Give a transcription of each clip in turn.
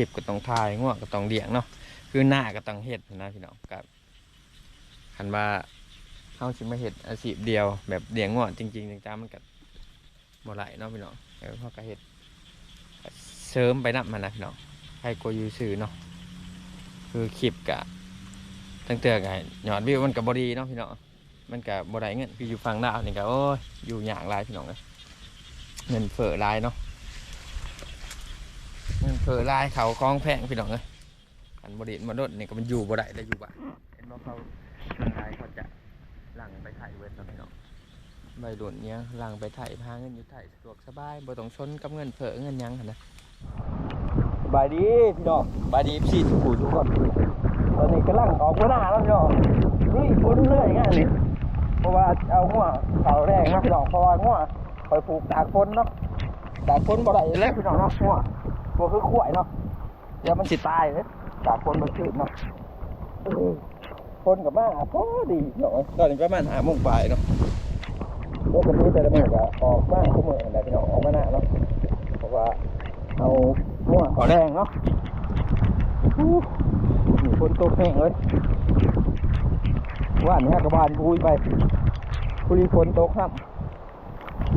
ลิปก็ต้องถ่ายง่วงก็ต้องเลี้ยงเนาะคือหน้าก็ต้องเฮ็ดนะพี่น้องกับคันว่าเฮาสิมาเฮ็ดอาชีพเดียว แบบเลี้ยงง่วงจริงๆจังๆมันก็บ่ไหลเนาะพี่น้องเออเฮาก็เฮ็ดเสริมไปนํมันนะพี่น้องให้กลัวยูซื่อเนาะคือคลิปกะตั้งแต่ไงหยอดวิวมันก็บ่ดีเนาะพี่น้องมันก็บ่ได้เงินคืออยู่ฝั่งลาวนี่ก็โอ้ยอยู่อย่ากหลายพี่น้องเงินเฟ้อหลายเนาะ เงินเฟ้อหลายเขาคล้องแพงพี่น้องเอ้ยอันบริษัทมาโดดนี่ก็มันอยู่บ่ได้เลยอยู่บ้านเห็นว่าเขาทางไทยเขาจะหลังไปไถ่เวทเนาะพี่น้องใบหลุนเนี้ยหลังไปไถ่พาเงินอยู่ไถ่สะดวกสบายบ่ต้องชนกับเงินเฟ้อเงินหยังหั่นนะสบายดีพี่น้องสบายดีพี่ทุกผู้ทุกคนตอนนี้กำลังออกมาหน้าแล้วพี่น้องนี่คนเรื่อยงานนี่เพราะว่าเอาหัวเขาแรงนะพี่น้องเพราะว่าหัวคอยผูกตากฝนเนาะตากฝนบ่ได้แล้วพี่น้องเนาะหัว บ่คือขวายเนาะเดี๋ยวมันสิตายเลยตากฝนมันขึ้นเนาะเออฝนกับมาพอดีเนาะตอนนี้ประมาณ5โมงปลายเนาะปกติแต่ละมื้อก็ออกมาทุกมื้อนั่นแหละพี่น้องออกมาหน้าเนาะเพราะว่าเอาหัวขอแรงเนาะอู้นี่ฝนตกแห้งเลยว่านนี้กระบาลพุยไปพอดีฝนตกครับ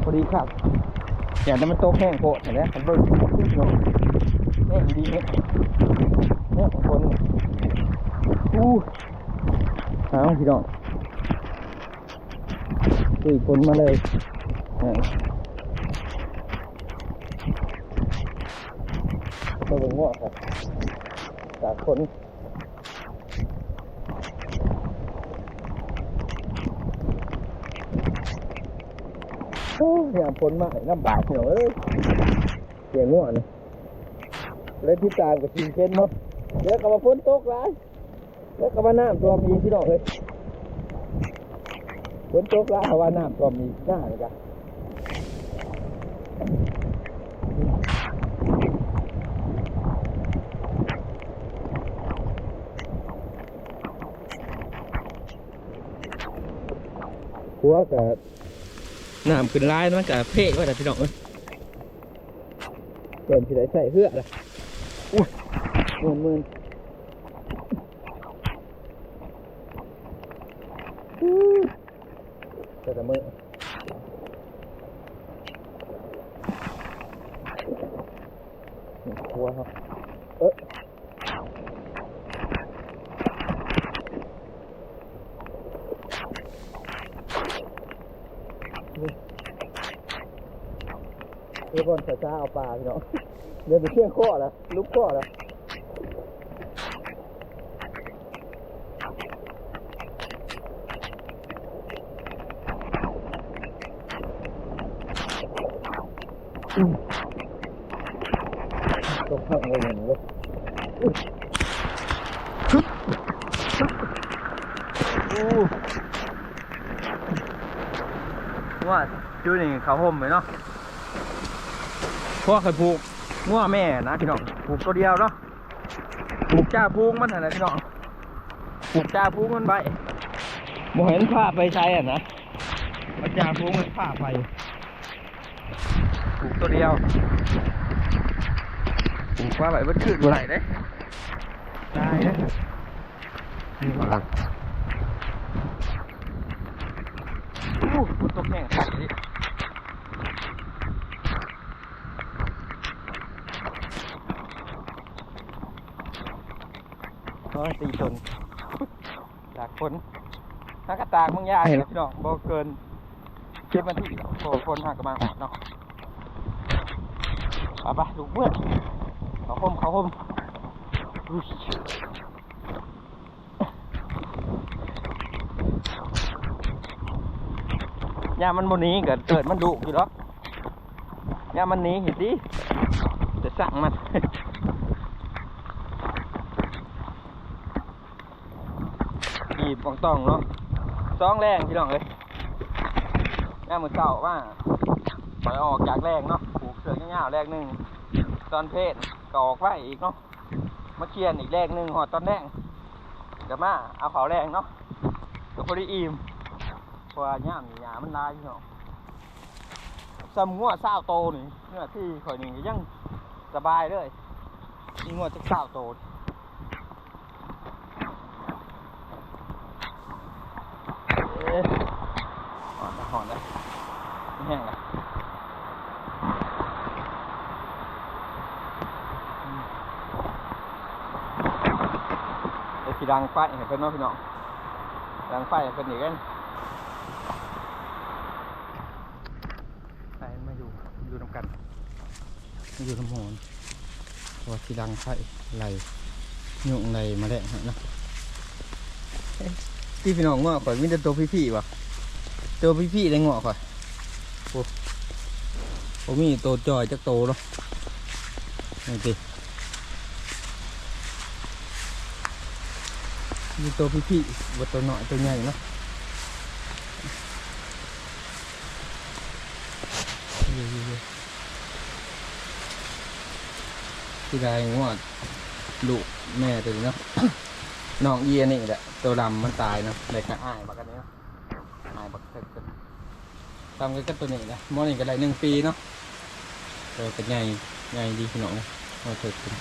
พอดีครับ อย่างนั้นมันโตกแห้งโพดเห็นไหมมันเบิ่ง เนาะแห้งดีเนี่ยเนี่ยคนอู้เอาพี่น้องดุยคนมาเลยอ่ามาเบิ่งว่าครับจากคนโอ้ยยามฝนมาลำบากเหนียวเอ้ยเสียงง่วงเลย เล่นที่ตามกับทีมเช่นเนาะเดี๋ยวกลับมาฝนตกร้ายเดี๋ยวกลับมาน้ำตัวมีพี่น้องเลยฝนตกร้ายเพระว่าน้ำตัวมีหน้าเลยจ้ะหัวกับน้ำขึ้นร้ายมันกับเพ่ว่าแต่พี่น้องเอ้ยเกินที่ได้ใส่เพื่อละ อุ้ยหมื่นหมื่นอู้แต่มือนี่หัวครับ เอ๊ะเดี๋ยวก่อนช้าเอาปลาพี่น้อง เดินไปเที่ยงข้อแล้วลุกข้อแล้วอืมตกข้างเลยอย่างนี้เลยอุ๊ยฮึบฮึบอู้ว่าจูนี่เขาห่มไหมเนาะพวกเคยผูก งัวแม่นะพี่น้องผูกตัวเดียวเนาะผูกจ้าพูงมันอะพี่น้องผูกจ้าพูงมันไปโมเห็นผ้าไปใช้อะนะมันจ้าพูงมันผ้าไปผูกตัวเดียวผูกผ้าไปมันขึ้นไหลเด้ได้เด้นี่ว่าอู้ฝนตกแห้งขัดดิ น้อยตีชนจากคนนักกระตากมึงยากเห็นพี่น้องบ่เกินเจ็ดนาทีโอ้คนหักมาหอดเนาะไปไปลูกเมื่อเขาคมเขาคมอุ๊ยยามันบนนี้เกิดเกิดมันดุอยู่หรอกยามันหนีเห็นดิจะสั่งมัน กี บองต้องเนาะซองแรงพี่น้องเลยแม่มือเก่าว่าปล่อยออกจากแรงเนาะผูกเสือกง่ายๆแรกหนึ่งตอนเพศก็ออกไว้อีกเนาะมาเคียนอีกแรกหนึ่งหอดตอนแรงเดี๋ยวมาเอาเขาแรงเนาะก็พอดีอิ่มพราะว่าย่ามนี่หยามันลายพี่น้องซ้ำงัวเศร้าโตนี่เนื้อที่ข่อยนี่ก็ยังสบายเลยมีงวดจะเก้าโตเอ๊ะหอนละหอนละไม่แห้งละอืมเดี๋ยวสีดังไฟให้เพิ่นเนาะพี่น้องดังไฟให้เพิ่นอีกกันไปมาอยู่อยู่นำกันมาอยู่น้ำหอนเพอสีดังไฟไหลยุ่งไหลมาแล้วเนาะเอ๊ะ ที่พี่น้องงอข่อยมีแต่ตัวพี่ๆวะตัวพี่ๆได้งอข่อยโอ้ผมมีตัวจอยจักโตเนาะนี่ติมีตัวพี่ๆว่าตัวน้อยตัวใหญ่เนาะที่ได้งวดลูกแม่ตัวนี้เนาะ น้องเอียนี่แหละตัวดำมันตายเนาะเลยก็อ้ายบักกันนี้เนาะอ้ายบักเถิดกันทำกันก็ตัวนี้นะมอนี่ก็ได้หนึ่งปีเนาะเออเป็นไงไงดีพี่น้องนะมอเถิดกัน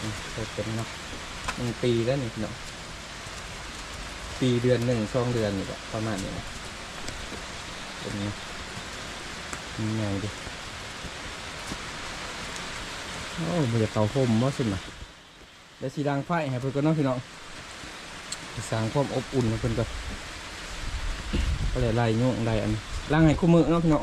อืมเถิดกันเนาะหนึ่งปีแล้วนี่พี่น้องปีเดือนหนึ่งช่องเดือนนี่แหละประมาณนี้นะเป็นไงยังไงดิโอ้มันจะเตาคมว่าสินะ เดี๋ยวสีดังไฟให้เพื่อนก็น้องพี่น้องสร้างความอบอุ่นให้เพื่อนก็ก็เลยไล่ยงไล่อันล่างให้คู่มือเน้องพี่น้อง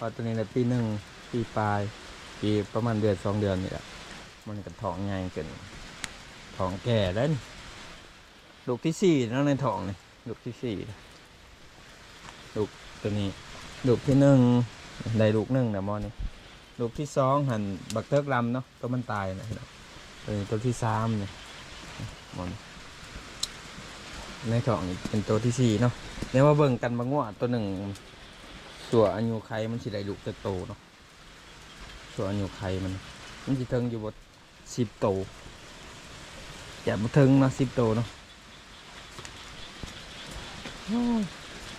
พอตัวนี้ในปีหนึ่งปีปลาย ปีประมาณเดือนสองเดือนนี่แหละมันกระท้องใหญ่เกินท้องแก่แล้วนี่ลูกที่สี่แล้วในท้องนี่ลูกที่สี่ลูกตัวนี้ ลูกที่หนึ่งได้ลูกหนึ่งนะมอนี่ลูกที่สองหันบักเทิกลำเนาะตัวมันตายนะเนาะตัวนี้ตัวที่สามเนี่ยมอนในท้องนี่เป็นตัวที่สี่เนาะเนี่ยว่าเบิ่งกันบางว่าตัวหนึ่ง ตัวอายุไขมันสิได้ลูกจะโตเนาะส่วนอายุไข่มัน มันจะเทิงอยู่บนสิบโตอย่ามาเทิงนาะสิบโตเนาะ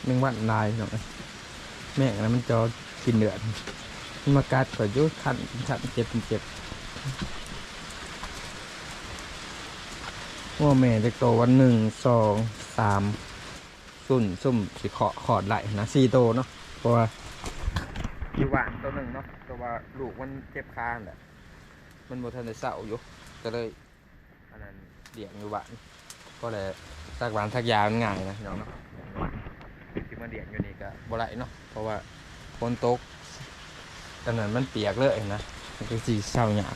แมงวันลายเนาะแม่งนะมันจอกินเดือดมันมากัดก่อนอยุขันขันเจ็บเจ็บว่าแม่จะโตวันหนึ่งสองสามสุ่นซุ่มสิขอขอดไหลนะสี่โตเนาะ เพราะว่าอยู่บ้านตัวหนึ่งเนาะแต่ว่าลูกมันเจ็บคางแหละมันบ่ทันได้เศร้าอยู่ก็เลยอันนั้นเลี้ยงอยู่บ้านก็เลยสักหวานสักยามันง่ายนะน้องเนาะที่มาเลี้ยงอยู่นี่ก็บ่ไหลเนาะเพราะว่าฝนตกตอนนั้นมันเปียกเลยนะมันก็สิเศร้าหยาก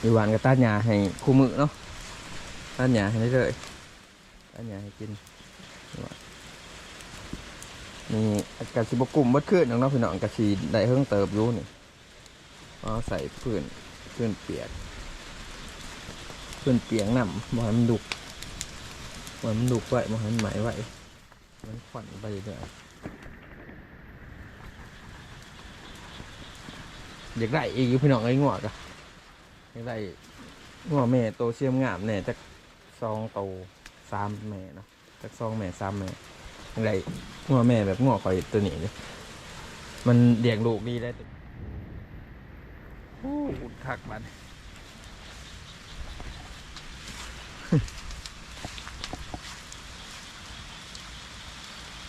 อยู่บ้านก็ตัดหญ้าให้คู่มือเนาะตัดหญ้าให้เรื่อยๆตัดหญ้าให้กิน นี่กะสิบกุ่มเบัดขึ้นน้องเนาะพี่น้องกะสิได้เพิ่งเติบอยู่นี่เอาใส่พื้นพื้นเปียกพื้นเปียกน้ำมันดุกมันดุกไว้มันไหมไว้มันขวัญไปเรื่อยอยากได้อีกอยู่พี่น้องไอ้งวกอะอยากได้งวดแม่โตเสียมงามแน่จักสองโตสามแม่เนาะจักสองแม่สามแม่ อยากได้งัวแม่แบบงัวคอยตัวนี้เลยมันเลี้ยงลูกดีได้ตัวโอ้อุดคักมัน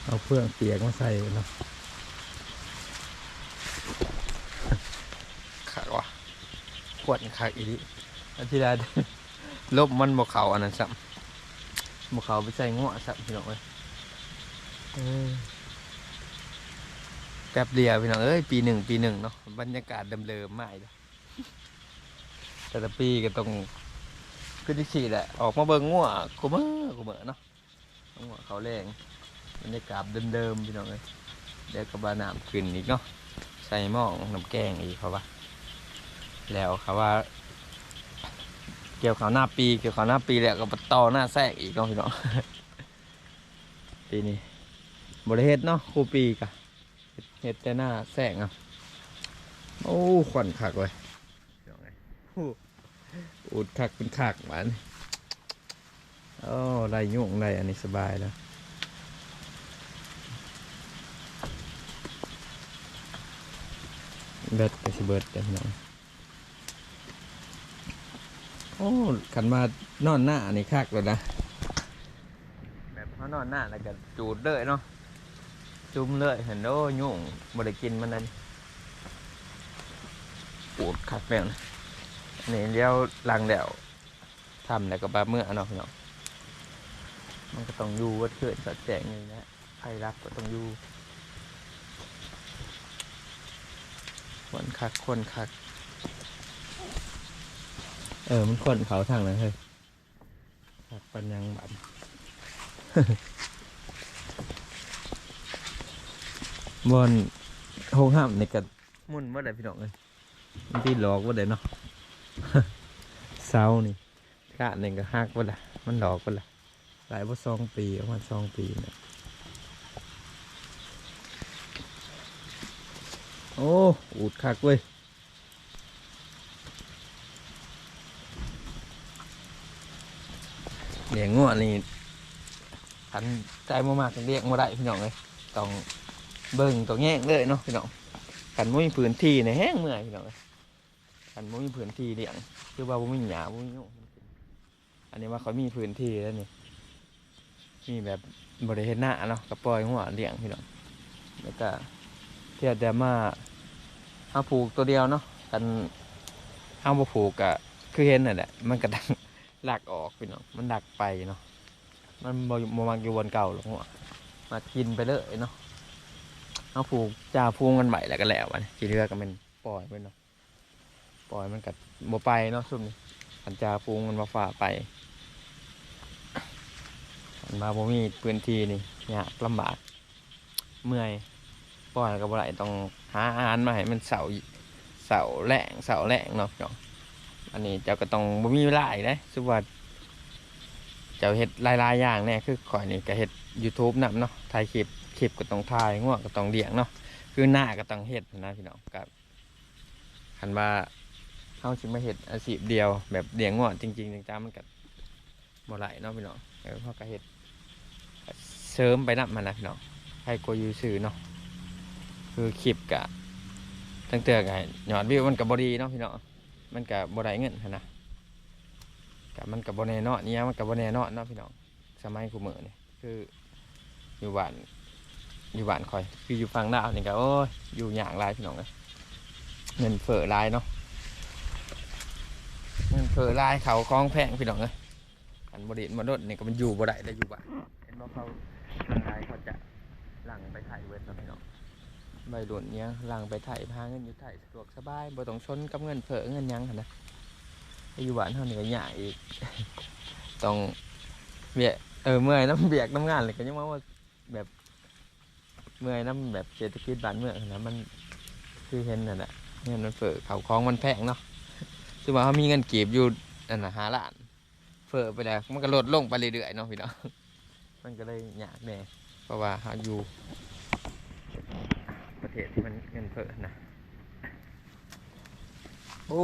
เอาเพื่องเปียกมาใส่เนาะคักว่ะขวดคักอีดิอันที่แรกลบมันบกเขาอันนั้นซ้ำบกเขาไปใส่งัวซ้ำพี่น้องเลย แป๊บเดียวพี่น้องเอ้ยปีหนึ่งปีหนึ่งเนาะบรรยากาศเดิมๆมากเลยแต่ละปีก็ต้องคือที่สี่แหละออกมาเบิ่งงัวกูเมื่อกูเมื่อเนาะงัวเขาแรงบรรยากาศเดิมๆพี่น้องเอ้ยเดี๋ยวก็บาน้ำขึ้นอีกเนาะใส่หม้อน้ำแกงอีกเขาว่าแล้วเขาว่า เกี่ยวเขาวหน้าปีเกี่ยวเขาวหน้าปีแล้วก็ต่อหน้าแทรกอีกเนาะพี่น้องปีนี้ บริเฮ็ดเนาะครูปีกะเฮ็ดแต่หน้าแสงอะโอ้ขวัญคักเลยอุดคักเป็นคักหวานโอ้ไรยุ่งไรอันนี้สบายแล้วเบิดไปสิเบิดเดี๋ยวน้องโอ้ขันมานอนหน้าอันี่คักเลยนะแบบเขานอนหน้าแล้วก็จูดเลยเนาะ จุ่มเลยเห็นโอ้ยุ่งบ่ได้กินมันนั่นปูดคักแล้วนะนี่เลี้ยวลังแล้วทำแล้วก็บาเมื่อเนาะพี่น้องมันก็ต้องอยู่วัดเกิดสัดแจงนี่นะใครรักก็ต้องอยู่คนคักคนคัก เออมันคนเขาทางนั้นเฮ้ยคักปันยังบัน บอนห้องห้ามในกันมุ่นเมื่อไรพี่น้องเลยมันที่หลอกว่าไดเนาะเศร้านี่กะหนึ่งก็หักว่าละมันหลอกว่าละหลายว่าสองปีประมาณสองปีเนี่ยโอ้อูดคักเว้ยเลี้ยงงัวนี่ทันใจมากๆเรียกมาได้พี่น้องเลยต้อง เบิ่งตัวแง่งเลยเนาะพี่น้องกันบ่มีพื้นที่ในแห้งเมื่อยพี่น้องกันบ่มีพื้นที่เลี้ยงคือว่าบ่มีหญ้าบ่มีอันนี้ว่าเขามีพื้นที่แล้วนี่มีแบบบริเฮ็ดหน้าเนาะก็ปอยหัวเลี้ยงพี่น้องแล้วก็เทียแต่มาเอาผูกตัวเดียวเนาะกันเอาบ่ผูกก็คือเห็นนั่นแหละมันก็ดังหลักออกพี่น้องมันดักไปเนาะมันบ่บ่มักอยู่บนเก่าหรอกหัวมากินไปเลยเนาะ เอาผูกจ่าพูงกันใหม่แล้วก็แล้วอันนี้ที่เหลือก็เป็นปล่อยไปเนาะปล่อยมันกัดบ่ไปเนาะซุ่มนี่อันจ่าพูงมันมาฝ่าไปอันมาบ่มีพื้นที่นี่ยากลำบากเมื่อยปล่อยก็บ่ได้ต้องหาอาหารมาให้มันเสาเสาแหลงเสาแหลงเนาะเนาะอันนี้เจ้าก็ต้องบ่มีเวลาอีกนะสุว่าเจ้าเฮ็ดหลายๆอย่างแน่คือข่อยนี่ก็เฮ็ด YouTube นำเนาะถ่ายคลิป ลิปก็ต้องถ่ายง่วงก็ต้องเลี้ยงเนาะคือหน้าก็ต้องเฮ็ดนะพี่น้องกับคันว่าเฮาสิมาเฮ็ดอาชีพเดียว แบบเลี้ยงง่วงจริงๆจังๆมันก็บ่ไหลเนาะพี่น้องเออเฮาก็เฮ็ดเสริมไปนำมันนะพี่น้องให้กลัวยูซื่อเนาะคือคลิปก็ตั้งแต่ก็ยอดวิวมันก็บ่ดีเนาะพี่น้องมันก็บ่ได้เงินนะก็มันก็บ่แน่เนาะเนี่ยมันก็บ่แน่เนาะเนาะพี่น้องสมัยกูมื้อนี่คืออยู่บ้าน อยู่บ้านคอย คืออยู่ฝั่งดาวนี่ก็โอ้ยอยู่อย่างไรพี่น้องเลยเงินเฟ้อหลายเนาะเงินเฟ้อหลายเขาคล้องแพงพี่น้องเลยอันบริษัทมาดดนี่ก็มันอยู่บ่ได้เลยอยู่บ้านเห็นว่าเขาทางไรเขาจะหลังไปถ่ายเวทเนาะพี่น้องใบหลุนเนี้ยหลังไปถ่ายพาเงินอยู่ถ่ายสะดวกสบายบ่ต้องชนกับเงินเฟ้อเงินหยังหั้นนะอยู่บ้านเท่านี้ก็ยากอีกต้องเบียเออเมื่อยน้ำเบียกน้ำงานเลยก็ยังว่าแบบ เมื่อยน้ำแบบเศรษฐกิจบ้านเมืองนะมันคือเห็นนั่นแหละเงินมันเฟ้อเขาคล้องมันแพงเนาะซึ่งว่าเขามีเงินเก็บอยู่อันนะหาล้าน เฟ้อไปแล้วมันก็ลดลงไปเรื่อยๆเนาะพี่น้องมันก็เลยยากแน่เพราะว่าเขาอยู่ ประเทศที่มันเงินเฟ้อนะโอ้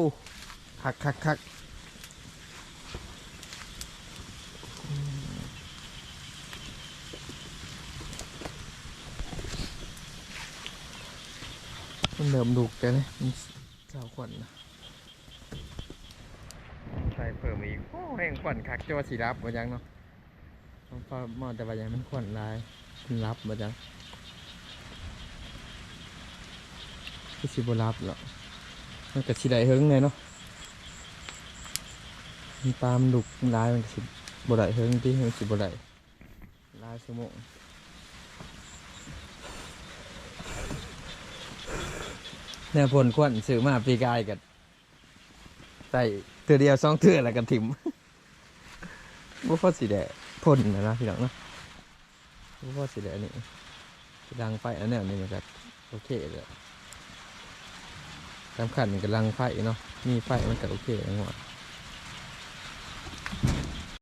คักคักคัก มันเริ่มดุกแล้วเนี่ยมันเจ้าขวัญนะใส่เพิ่มอีกโอ้แห่งขวัญคักจะว่าสีรับมาจังเนาะมันพอมอแต่ว่ายังมันขวัญลายมันรับมาจังคือสิบรับหรอกมันก็สิได้เฮิงไงเนาะมันปลามดุกมันร้ายมันก็สิบได้เฮิงที่มันสิบได้ลายสมอง เนี่ยผลควันซื้อมาปีกายกันใส่เตือเดียวสองเตือแล้วกันถิ่มบ่พอสีแดงพ่นนะนะพี่น้องนะบ่พอสีแดงนี่ดังไฟอันเนี้ยนี่มันก็โอเคเลยสำคัญกำลังไฟเนาะมีไฟมันก็โอเคนะหัว